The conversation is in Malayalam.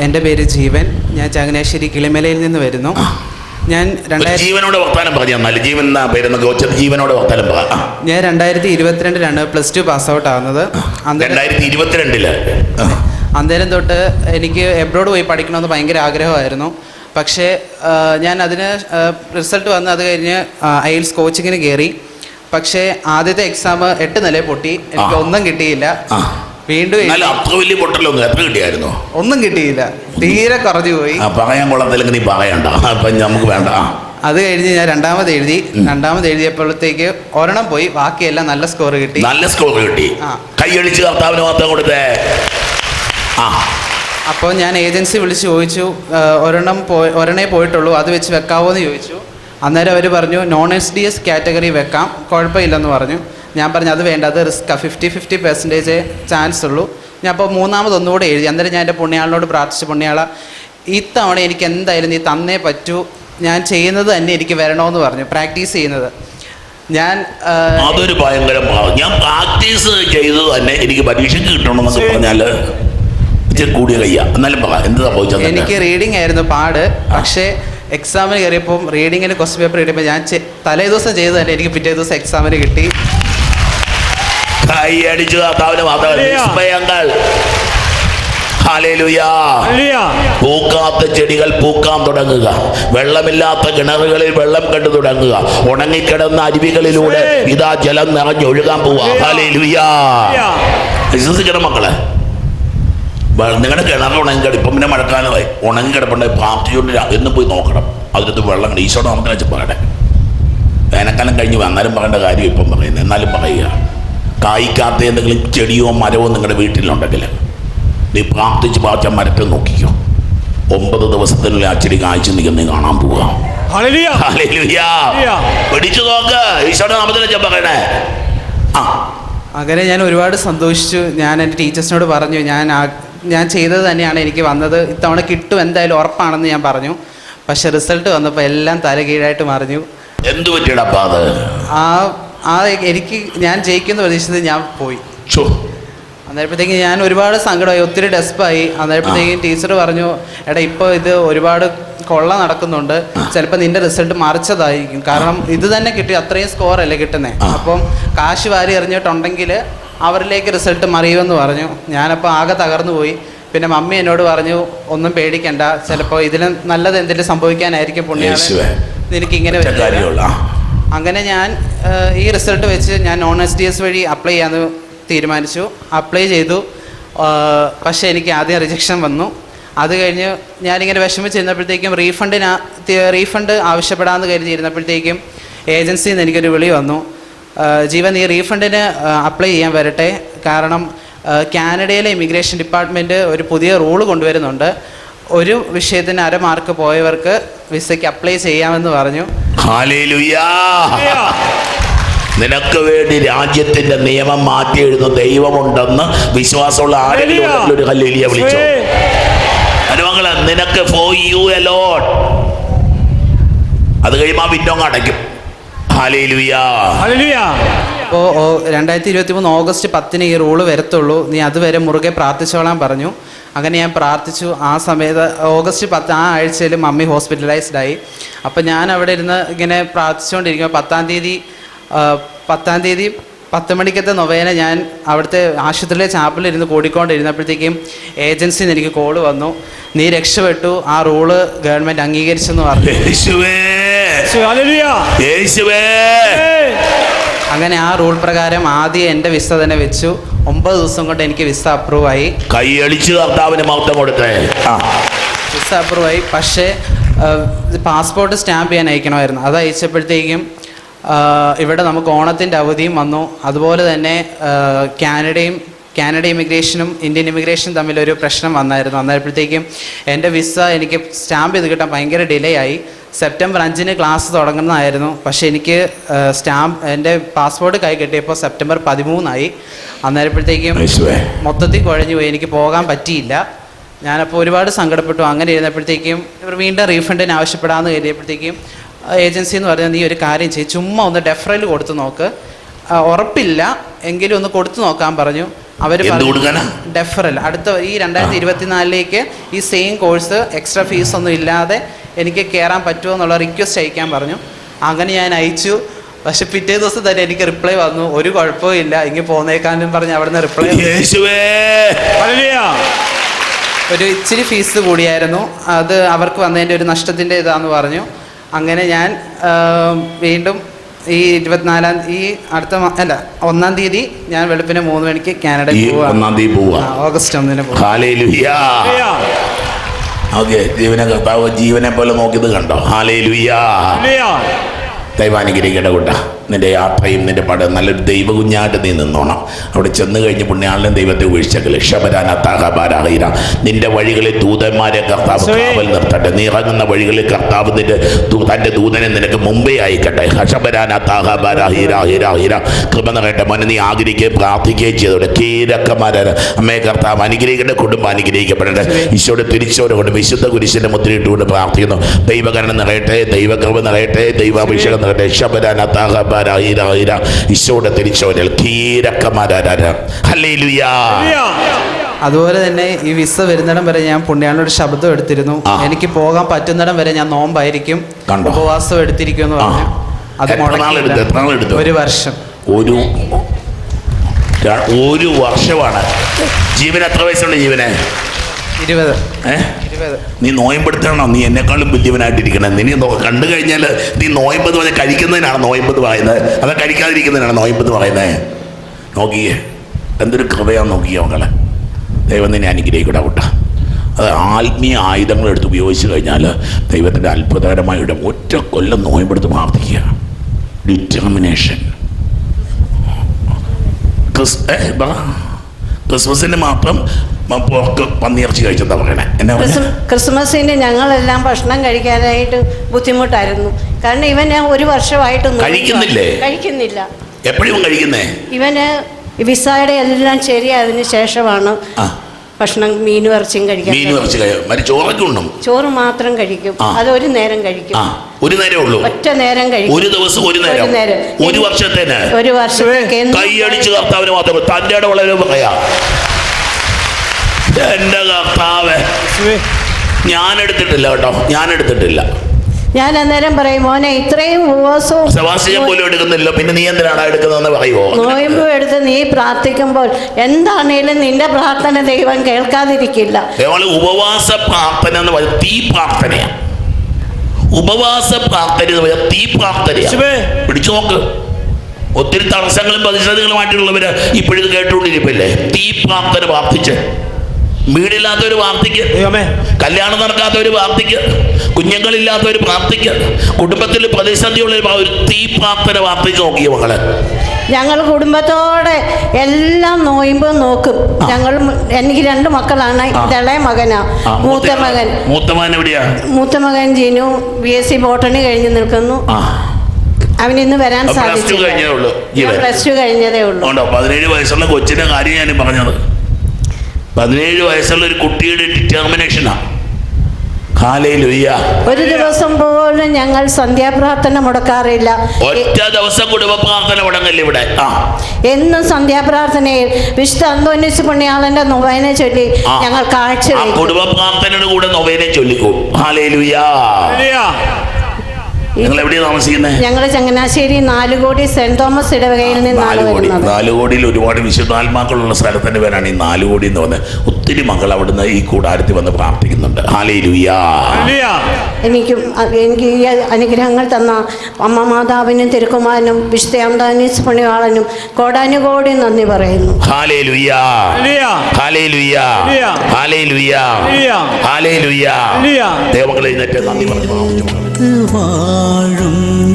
എന്റെ പേര് ജീവൻ. ഞാൻ ചങ്ങനാശ്ശേരി കിളിമലയിൽ നിന്ന് വരുന്നു. ഞാൻ ജീവനോട് വർത്താനം പറഞ്ഞു തന്നാൽ ജീവൻ എന്നാ പേരെന്നൊക്കെ ജീവനോട് വർത്താനം പറ. ഞാൻ രണ്ടായിരത്തി ഇരുപത്തിരണ്ടിലാണ് പ്ലസ് ടു പാസ് ഔട്ട് ആവുന്നത്. അന്നേരം രണ്ടായിരത്തി ഇരുപത്തിരണ്ടിൽ ആ. അന്നേരം തൊട്ട് എനിക്ക് എബ്രോഡ് പോയി പഠിക്കണമെന്ന് ഭയങ്കര ആഗ്രഹമായിരുന്നു. പക്ഷേ ഞാൻ അതിന് റിസൾട്ട് വന്ന് അത് കഴിഞ്ഞ് ഐൽസ് കോച്ചിങ്ങിന് കയറി. പക്ഷേ ആദ്യത്തെ എക്സാം എട്ട് നില പൊട്ടി. എനിക്ക് ഒന്നും കിട്ടിയില്ല. വീണ്ടും എന്നാലും അത്ര വലിയ പൊട്ടലൊന്നും എത്ര കിട്ടിയായിരുന്നു? ഒന്നും കിട്ടിയില്ല. തീരെ കുറഞ്ഞു പോയി. ആ പറയാൻ കൊള്ളത്തില്ലെങ്കിൽ നീ പറയണ്ട. അപ്പൊ നമുക്ക് വേണ്ട. ആ. അത് കഴിഞ്ഞ് ഞാൻ രണ്ടാമത് എഴുതി. രണ്ടാമത് എഴുതിയപ്പോഴത്തേക്ക് ഒരെണ്ണം പോയി. ബാക്കിയെല്ലാം നല്ല സ്കോർ കിട്ടി. നല്ല സ്കോർ കിട്ടി. കൈയടിച്ച് കർത്താവിന് മാത്രം കൊടുത്തേ. ആ. അപ്പോൾ ഞാൻ ഏജൻസി വിളിച്ച് ചോദിച്ചു ഒരെണ്ണം പോയി ഒരെണ്ണേ പോയിട്ടുള്ളൂ. അത് വെച്ച് വെക്കാവോ എന്ന് ചോദിച്ചു. അന്നേരം അവർ പറഞ്ഞു non S D S category വെക്കാം. കുഴപ്പമില്ലെന്ന് പറഞ്ഞു. ഞാൻ പറഞ്ഞു അത് വേണ്ട അത് റിസ്ക്കാ ഫിഫ്റ്റി ഫിഫ്റ്റി പെർസെന്റേജ് ചാൻസ് ഉള്ളൂ. ഞാൻ അപ്പോൾ മൂന്നാമത് ഒന്നുകൂടെ എഴുതി. അന്നേരം ഞാൻ എന്റെ പുണ്യാളിനോട് പ്രാർത്ഥിച്ചു പുണ്യാള ഇത്തവണ എനിക്ക് എന്തായാലും നീ തന്നേ പറ്റൂ. ഞാൻ ചെയ്യുന്നത് തന്നെ എനിക്ക് വരണമെന്ന് പറഞ്ഞു പ്രാക്ടീസ് ചെയ്യുന്നത്. ഞാൻ അതൊരു ഭയങ്കര ഞാൻ പ്രാക്ടീസ് ചെയ്തത് തന്നെ എനിക്ക് പരീക്ഷയ്ക്ക് കിട്ടണമെന്നൊക്കെ പറഞ്ഞാൽ ഇച്ചിരി കൂടിയ കയ്യ. എന്നാലും പറ എന്ത് സംഭവിച്ചത് എനിക്ക് റീഡിംഗ് ആയിരുന്നു പാട്. പക്ഷേ എക്സാമിന് കയറിയപ്പോൾ റീഡിങ്ങിന് ക്വസ്റ്റ്യൻ പേപ്പർ കിട്ടിയപ്പോൾ ഞാൻ തലേ ദിവസം ചെയ്തു തന്നെ. എനിക്ക് പിറ്റേ ദിവസം എക്സാമിന് കിട്ടി. കൈയടിച്ച് കർത്താവിന് മാത്രം വിസ്മയങ്ങൾ. ഹല്ലേലൂയാ. പൂക്കാത്ത ചെടികൾ പൂക്കാൻ തുടങ്ങുക. വെള്ളമില്ലാത്ത കിണറുകളിൽ വെള്ളം കണ്ടു തുടങ്ങുക. ഉണങ്ങിക്കിടന്ന അരുവികളിലൂടെ ഇതാ ജലം നിറഞ്ഞൊഴുകാൻ പോവാ ഹല്ലേലൂയാ. വിശ്വസിക്കണം മക്കളെ. നിങ്ങളുടെ കിണർ ഉണങ്ങിക്കട ഇപ്പം പിന്നെ മഴക്കാലമായി ഉണങ്ങിക്കിടപ്പുണ്ടെങ്കിൽ പ്രാർത്ഥിച്ചുകൊണ്ട് എന്നും പോയി നോക്കണം. അതിനകത്ത് വെള്ളം കണ്ട് ഈശോടെ നമുക്ക് വെച്ച് പറയട്ടെ വേനൽക്കാലം കഴിഞ്ഞ് വന്നാലും പറയേണ്ട കാര്യം ഇപ്പം പറയുന്നത്. എന്നാലും പറയുക. കായ്ക്കാത്ത എന്തെങ്കിലും ചെടിയോ മരമോ നിങ്ങളുടെ വീട്ടിലുണ്ടെങ്കിൽ നീ പ്രാർത്ഥിച്ച് പാച്ച മരത്തെ നോക്കിക്കോ. ഒമ്പത് ദിവസത്തിനുള്ളിൽ ആ ചെടി കായ്ച്ച് നിൽക്കുന്ന നീ കാണാൻ പോവുക. പിടിച്ചു നോക്ക്. പറയണേ. ആ. അങ്ങനെ ഞാൻ ഒരുപാട് സന്തോഷിച്ചു. ഞാൻ എന്റെ ടീച്ചേഴ്സിനോട് പറഞ്ഞു ഞാൻ ആ- ഞാൻ ചെയ്തത് തന്നെയാണ് എനിക്ക് വന്നത്. ഇത്തവണ കിട്ടും എന്തായാലും ഉറപ്പാണെന്ന് ഞാൻ പറഞ്ഞു. പക്ഷെ റിസൾട്ട് വന്നപ്പോൾ എല്ലാം തലകീഴായിട്ട് മറിഞ്ഞു. എന്തു പറ്റിയടപ്പാ അത്? ആ ആ എനിക്ക് ഞാൻ ജയിക്കുന്ന പ്രതീക്ഷിച്ചത് ഞാൻ പോയി. ഛോ, അന്നേരപ്പോഴത്തേക്ക് ഞാൻ ഒരുപാട് സങ്കടമായി ഒത്തിരി ഡെസ്പായി. അന്നേരപ്പോഴത്തേക്കും ടീച്ചർ പറഞ്ഞു എടാ ഇപ്പോൾ ഇത് ഒരുപാട് കൊള്ള നടക്കുന്നുണ്ട്. ചിലപ്പോൾ നിന്റെ റിസൾട്ട് മറിച്ചതായിരിക്കും. കാരണം ഇത് തന്നെ കിട്ടി അത്രയും സ്കോർ അല്ലേ കിട്ടുന്നത് ആ. അപ്പം കാശ് വാരി എറിഞ്ഞിട്ടുണ്ടെങ്കിൽ അവരിലേക്ക് റിസൾട്ട് മറിയുമെന്ന് പറഞ്ഞു. ഞാനപ്പോൾ ആകെ തകർന്നു പോയി. പിന്നെ മമ്മി എന്നോട് പറഞ്ഞു ഒന്നും പേടിക്കണ്ട. ചിലപ്പോൾ ഇതിലും നല്ലത് എന്തെങ്കിലും സംഭവിക്കാനായിരിക്കും യേശുവേ. നിനക്ക് ഇങ്ങനെ ഒറ്റ വരുന്നത്." അങ്ങനെ ഞാൻ ഈ റിസൾട്ട് വെച്ച് ഞാൻ നോൺ എസ് ഡി എസ് വഴി അപ്ലൈ ചെയ്യാമെന്ന് തീരുമാനിച്ചു. അപ്ലൈ ചെയ്തു. പക്ഷേ എനിക്ക് ആദ്യം റിജക്ഷൻ വന്നു. അത് കഴിഞ്ഞ് ഞാനിങ്ങനെ വിഷമിച്ചിരുന്നപ്പോഴത്തേക്കും റീഫണ്ടിന് റീഫണ്ട് ആവശ്യപ്പെടാമെന്ന് കരുതിയിരുന്നപ്പോഴത്തേക്കും ഏജൻസിയിൽ നിന്ന് എനിക്കൊരു വിളി വന്നു. ജീവൻ ഈ റീഫണ്ടിന് അപ്ലൈ ചെയ്യാൻ വരട്ടെ കാരണം കാനഡയിലെ ഇമിഗ്രേഷൻ ഡിപ്പാർട്ട്മെന്റ് ഒരു പുതിയ റൂൾ കൊണ്ടുവരുന്നുണ്ട് ഒരു വിഷയത്തിന് അര മാർക്ക് പോയവർക്ക് വിസയ്ക്ക് അപ്ലൈ ചെയ്യാമെന്ന് പറഞ്ഞു. നിനക്ക് വേണ്ടി രാജ്യത്തിന്റെ നിയമം മാറ്റി എഴുതുന്ന ദൈവമുണ്ടെന്ന് വിശ്വാസമുള്ള ആരെങ്കിലും. ഒരു ഹല്ലേലൂയ വിളിച്ചോ നിനക്ക് ഫോർ യു അലോൺ അത് കഴിയുമ്പോൾ ആ വിൻഡോ അടയ്ക്കും. അപ്പോൾ രണ്ടായിരത്തി ഇരുപത്തി മൂന്ന് ഓഗസ്റ്റ് പത്തിന് ഈ റൂൾ വരത്തുള്ളൂ. നീ അതുവരെ മുറുകെ പ്രാർത്ഥിച്ചോളാൻ പറഞ്ഞു. അങ്ങനെ ഞാൻ പ്രാർത്ഥിച്ചു. ആ സമയത്ത് ഓഗസ്റ്റ് പത്ത് ആ ആഴ്ചയിൽ മമ്മി ഹോസ്പിറ്റലൈസ്ഡ് ആയി. അപ്പോൾ ഞാൻ അവിടെ ഇരുന്ന് ഇങ്ങനെ പ്രാർത്ഥിച്ചുകൊണ്ടിരിക്കുമ്പോൾ പത്താം തീയതി പത്താം തീയതി പത്ത് മണിക്കത്തെ നൊവേന ഞാൻ അവിടുത്തെ ആശുപത്രിയിലെ ചാപ്പലിരുന്ന് കൂടിക്കൊണ്ടിരുന്നപ്പോഴത്തേക്കും ഏജൻസിയിൽ നിന്ന് എനിക്ക് കോൾ വന്നു. നീ രക്ഷപ്പെട്ടു. ആ റൂൾ ഗവൺമെന്റ് അംഗീകരിച്ചെന്ന് പറഞ്ഞു. യേശുവേ. Hallelujah. യേശുവേ. അങ്ങനെ ആ റൂൾ പ്രകാരം ആദ്യം എന്റെ വിസ തന്നെ വെച്ചു. ഒമ്പത് ദിവസം കൊണ്ട് എനിക്ക് വിസ അപ്രൂവ് ആയി. കൈയടിച്ച് കർത്താവിന് മഹത്വം കൊടുത്തേ. വിസ അപ്രൂവ് ആയി. പക്ഷേ പാസ്പോർട്ട് സ്റ്റാമ്പ് ചെയ്യാൻ അയക്കണമായിരുന്നു. അത് അയച്ചപ്പോഴത്തേക്കും ഇവിടെ നമുക്ക് ഓണത്തിന്റെ അവധിയും വന്നു. അതുപോലെ തന്നെ കാനഡയും കാനഡ ഇമിഗ്രേഷനും ഇന്ത്യൻ ഇമിഗ്രേഷനും തമ്മിലൊരു പ്രശ്നം വന്നായിരുന്നു. അന്നേരപ്പോഴത്തേക്കും എന്റെ വിസ എനിക്ക് സ്റ്റാമ്പ് ചെയ്ത് കിട്ടാൻ ഭയങ്കര ഡിലേ ആയി. സെപ്റ്റംബർ അഞ്ചിന് ക്ലാസ് തുടങ്ങുന്നതായിരുന്നു. പക്ഷേ എനിക്ക് സ്റ്റാമ്പ് എന്റെ പാസ്പോർട്ട് കൈ കിട്ടിയപ്പോൾ സെപ്റ്റംബർ പതിമൂന്നായി. അന്നേരപ്പോഴത്തേക്കും മൊത്തത്തിൽ കുഴഞ്ഞു പോയി. എനിക്ക് പോകാൻ പറ്റിയില്ല. ഞാനപ്പോൾ ഒരുപാട് സങ്കടപ്പെട്ടു. അങ്ങനെ ഇരുന്നപ്പോഴത്തേക്കും ഇവർ വീണ്ടും റീഫണ്ടിന് ആവശ്യപ്പെടാമെന്ന് കരുതിയപ്പോഴത്തേക്കും ഏജൻസി എന്ന് പറഞ്ഞാൽ നീ ഒരു കാര്യം ചെയ്യും. ചുമ്മാ ഒന്ന് ഡെഫറൽ കൊടുത്തു നോക്ക്. ഉറപ്പില്ല. എങ്കിലും ഒന്ന് കൊടുത്തു നോക്കാൻ പറഞ്ഞു. അവർ ഡെഫറൽ അടുത്ത ഈ രണ്ടായിരത്തി ഇരുപത്തിനാലിലേക്ക് ഈ സെയിം കോഴ്സ് എക്സ്ട്രാ ഫീസ് ഒന്നും ഇല്ലാതെ എനിക്ക് കയറാൻ പറ്റുമോ എന്നുള്ള റിക്വസ്റ്റ് അയക്കാൻ പറഞ്ഞു. അങ്ങനെ ഞാൻ അയച്ചു. പക്ഷെ പിറ്റേ ദിവസം തന്നെ എനിക്ക് റിപ്ലൈ വന്നു. ഒരു കുഴപ്പവും ഇല്ല. ഇങ്ങനെ പോന്നേക്കാനും പറഞ്ഞ് അവിടുന്ന് റിപ്ലൈ. ഒരു ഇച്ചിരി ഫീസ് കൂടിയായിരുന്നു. അത് അവർക്ക് വന്നതിന്റെ ഒരു നഷ്ടത്തിന്റെ ഇതാന്ന് പറഞ്ഞു. അങ്ങനെ ഞാൻ വീണ്ടും ഈ ഇരുപത്തിനാലാം ഈ അടുത്ത അല്ല ഒന്നാം തീയതി ഞാൻ വെളുപ്പിന് മൂന്ന് മണിക്ക് കാനഡ ഒന്നാം തീയതി പോവാ. ഓഗസ്റ്റ് ഒന്നിന്. ഓക്കെ ജീവനെ കർത്താവ് ജീവനെ പോലെ നോക്കിയത് കണ്ടോ? ഹാലേലുയ്യാ. ലുയാ ദൈവാനുഗ്രഹിക്കട്ടെ കൂട്ട. നിന്റെ യാത്രയും നിന്റെ പട നല്ലൊരു ദൈവകുഞ്ഞായിട്ട് നീ നിന്നോണം. അവിടെ ചെന്ന് കഴിഞ്ഞ് പുണ്യാളിനും ദൈവത്തെ ഉപേക്ഷിച്ചേക്കൽ ഷബരാനത്താഹബാരാഹീര നിന്റെ വഴികളിൽ ദൂതന്മാരെ കർത്താവ് കാവൽ നിർത്തട്ടെ. നീ ഇറങ്ങുന്ന വഴികളിൽ കർത്താവ് നിന്റെ തന്റെ തന്റെ ദൂതനെ നിനക്ക് മുമ്പേ അയക്കട്ടെ. ഹഷബരാനത്താഹബാരാഹീര കൃപ നിറയട്ടെ. മോനെ നീ ആഗ്രഹിക്കുകയും പ്രാർത്ഥിക്കുകയും ചെയ്തോടെ കീരക്കന്മാരെ അമ്മയെ കർത്താവ് അനുഗ്രഹിക്കേണ്ട കുടുംബം അനുഗ്രഹിക്കപ്പെടട്ടെ. ഈശോയുടെ തിരിച്ചോടെ കൊണ്ട് വിശുദ്ധ കുരിശിന്റെ മുദ്രയിട്ടുകൊണ്ട് പ്രാർത്ഥിക്കുന്നു. ദൈവകരണം നിറയട്ടെ. ദൈവകൃപ നിറയട്ടെ. ദൈവാഭിഷേകം നിറയട്ടെ. ശബരാനത്താഹബാരാഹീര ഈശോയുടെ തിരിച്ചോരൽ. അതുപോലെ തന്നെ ഈ വിസ വരുന്നിടം വരെ ഞാൻ പുണ്യാളിനോട് ശബ്ദം എടുത്തിരുന്നു. എനിക്ക് പോകാൻ പറ്റുന്നിടം വരെ ഞാൻ നോമ്പായിരിക്കും. ഉപവാസം എടുത്തിരിക്കും എന്ന് പറഞ്ഞു. അത്. ഒരു വർഷം. ഒരു ഒരു വർഷമാണ്. ജീവൻ എത്ര വയസ്സുള്ള ജീവനെ? ഇരുപത്. ഏഹ് നീ നോയമ്പെടുത്തണോ നീ എന്നെക്കാളും ബുദ്ധിമനായിട്ടിരിക്കണം നീ കണ്ടു കഴിഞ്ഞാൽ നീ നോയമ്പത് പറഞ്ഞാൽ കഴിക്കുന്നതിനാണ് നോയമ്പത് പറയുന്നത്. അത് കഴിക്കാതിരിക്കുന്നതിനാണ് നോയമ്പത് പറയുന്നത് നോക്കിയേ എന്തൊരു കൃപയാണ് നോക്കിയോ മക്കളെ ദൈവം നിന്നെ അനുഗ്രഹിക്കട്ടെ കൂട്ട. അത് ആത്മീയ ആയുധങ്ങൾ എടുത്ത് ഉപയോഗിച്ച് കഴിഞ്ഞാൽ ദൈവത്തിന്റെ അത്ഭുതകരമായ ഇടം ഒറ്റ കൊല്ലം നോയമ്പെടുത്ത് പ്രാർത്ഥിക്കുക. ഡിറ്റർമിനേഷൻ ക്രിസ്. ക്രിസ്മസിന് മാത്രം പോർക്ക് പന്നിയിറച്ചി കഴിച്ചെന്താ പറയണേ. എന്നാ? ക്രിസ്മസിന് ഞങ്ങളെല്ലാം ഭക്ഷണം കഴിക്കാനായിട്ട് ബുദ്ധിമുട്ടായിരുന്നു. കാരണം ഇവൻ ഞാൻ ഒരു വർഷമായിട്ട്. കഴിക്കുന്നില്ലേ? കഴിക്കുന്നില്ല. എപ്പോഴും കഴിക്കുന്നേ? ഇവന് വിസയുടെ എല്ലാം ശരിയായതിനു ശേഷമാണ് ഭക്ഷണം മീനും ഇറച്ചിയും കഴിക്കാൻ മീൻ ഇറച്ചി ചോറൊക്കെ ചോറ് മാത്രം കഴിക്കും. അത് ഒരു നേരം കഴിക്കും. ഒരു നേരം ഉള്ളൂ. ഒറ്റ നേരം കഴിക്കും. ഒരു ദിവസം ഒരു നേരം. ഒരു നേരം. ഒരു വർഷത്തേന്. ഒരു വർഷത്തേക്ക് കൈയടിച്ച് കർത്താവിന് മാത്രം തന്റെ വളരെ പറയാ എന്റെ കർത്താവേ. ഞാൻ എടുത്തിട്ടില്ല കേട്ടോ. ഞാൻ എടുത്തിട്ടില്ല ഞാൻ അന്നേരം പറയും മോനെ ഇത്രയും ഉപവാസവും സെബാസ്റ്റ്യൻ പോലും എടുക്കുന്നില്ല. പിന്നെ നീ എന്തിനാണ് എടുക്കുന്നതെന്ന് പറയുമോ നോയമ്പ് എടുത്ത് നീ പ്രാർത്ഥിക്കുമ്പോൾ എന്താണേലും നിന്റെ പ്രാർത്ഥന ദൈവം കേൾക്കാതിരിക്കില്ല. ഉപവാസ പ്രാർത്ഥന എന്ന് പറയുന്നത് തീ പ്രാർത്ഥനയാണ് ഉപവാസ പ്രാർത്ഥന എന്ന് പറയുന്നത് തീ പ്രാർത്ഥന. പിടിച്ചു നോക്ക്. ഒത്തിരി തടസ്സങ്ങളും പ്രതിഷേധങ്ങളുമായിട്ടുള്ളവര് ഇപ്പോഴും കേട്ടുകൊണ്ടിരിപ്പില്ലേ? തീ പ്രാർത്ഥന പ്രാർത്ഥിച്ച്. വീടില്ലാത്തവർ ഒരു വാർത്തക്ക് കല്യാണം നടക്കാത്ത ഒരു വാർത്തക്ക് കുഞ്ഞുങ്ങളില്ലാത്ത ഒരു പ്രാർത്ഥിക്ക് കുടുംബത്തിൽ പ്രതിസന്ധിയുള്ള ഒരു തീ പ്രാർത്ഥന പ്രാർത്ഥിച്ച് നോക്കിയ മകളെ. ഞങ്ങൾ കുടുംബത്തോടെ എല്ലാം നോയിമ്പും നോക്കും. ഞങ്ങൾ എനിക്ക് രണ്ട് മക്കളാണ്. ഇളയ മകനാ. മകൻ. മൂത്ത മകൻ മൂത്തമകൻ എവിടെയാ? മൂത്ത മകൻ Jinu B S C botany കഴിഞ്ഞ് നിൽക്കുന്നു. അവൻ ഇന്ന് വരാൻ സാധിച്ചു പ്ലസ് ടു കഴിഞ്ഞതേ ഉള്ളൂ. പതിനേഴ് വയസ്സുള്ള കൊച്ചിന്റെ കാര്യം ഞാൻ പറഞ്ഞത്. പതിനേഴ് വയസ്സുള്ള ഒരു കുട്ടിയുടെ ഡിറ്റർമിനേഷനാ ഒരു ദിവസം പോലും ഞങ്ങൾ സന്ധ്യാപ്രാർത്ഥന മുടക്കാറില്ല. ഒറ്റ ദിവസം കുടുംബപ്രാർത്ഥന പ്രാർത്ഥന മുടങ്ങല്ല ഇവിടെ? എന്നും സന്ധ്യാപ്രാർത്ഥനയിൽ വിശുദ്ധ അന്തോന്യസ് പുണ്യാളന്റെ നൊവേന ചൊല്ലി ഞങ്ങൾ കാഴ്ച ആ വയ്ക്കും. കുടുംബ പ്രാർത്ഥനയുടെ കൂടെ നൊവേനെ ചൊല്ലിക്കോ. ഹാലേലുയാ. Hallelujah. നിങ്ങൾ എവിടെയാണ് താമസിക്കുന്നത് ഞങ്ങൾ ചങ്ങനാശ്ശേരി നാലുകോടി സെന്റ് തോമസ് ഇടവകയിൽ നിന്നാണ് നാല് കോടി വരുന്നത്. നാല് കോടിയിൽ ഒരുപാട് വിശുദ്ധാത്മാക്കളുള്ള സ്ഥലത്തിന്റെ പേരാണ് ഈ നാല് കോടി എന്ന് പറഞ്ഞത് ഒത്തിരി മക്കൾ അവിടുന്ന് ഈ കൂടാരത്തിൽ വന്ന് പ്രാർത്ഥിക്കുന്നുണ്ട്. ഹാലേലുയാ. എനിക്കും അ- എനിക്ക് ഈ അനുഗ്രഹങ്ങൾ തന്ന അമ്മ മാതാവിനും തിരുക്കുമാരനും വിശുദ്ധ അന്താനീസ് പുണ്യവാളനും കോടാനുകോടി നന്ദി പറയുന്നു. ഹാലേലുയാ ദൈവങ്ങളെ എഴുന്നേറ്റ് നന്ദി പറഞ്ഞു പ്രാർത്ഥിച്ചു മക്കളെ.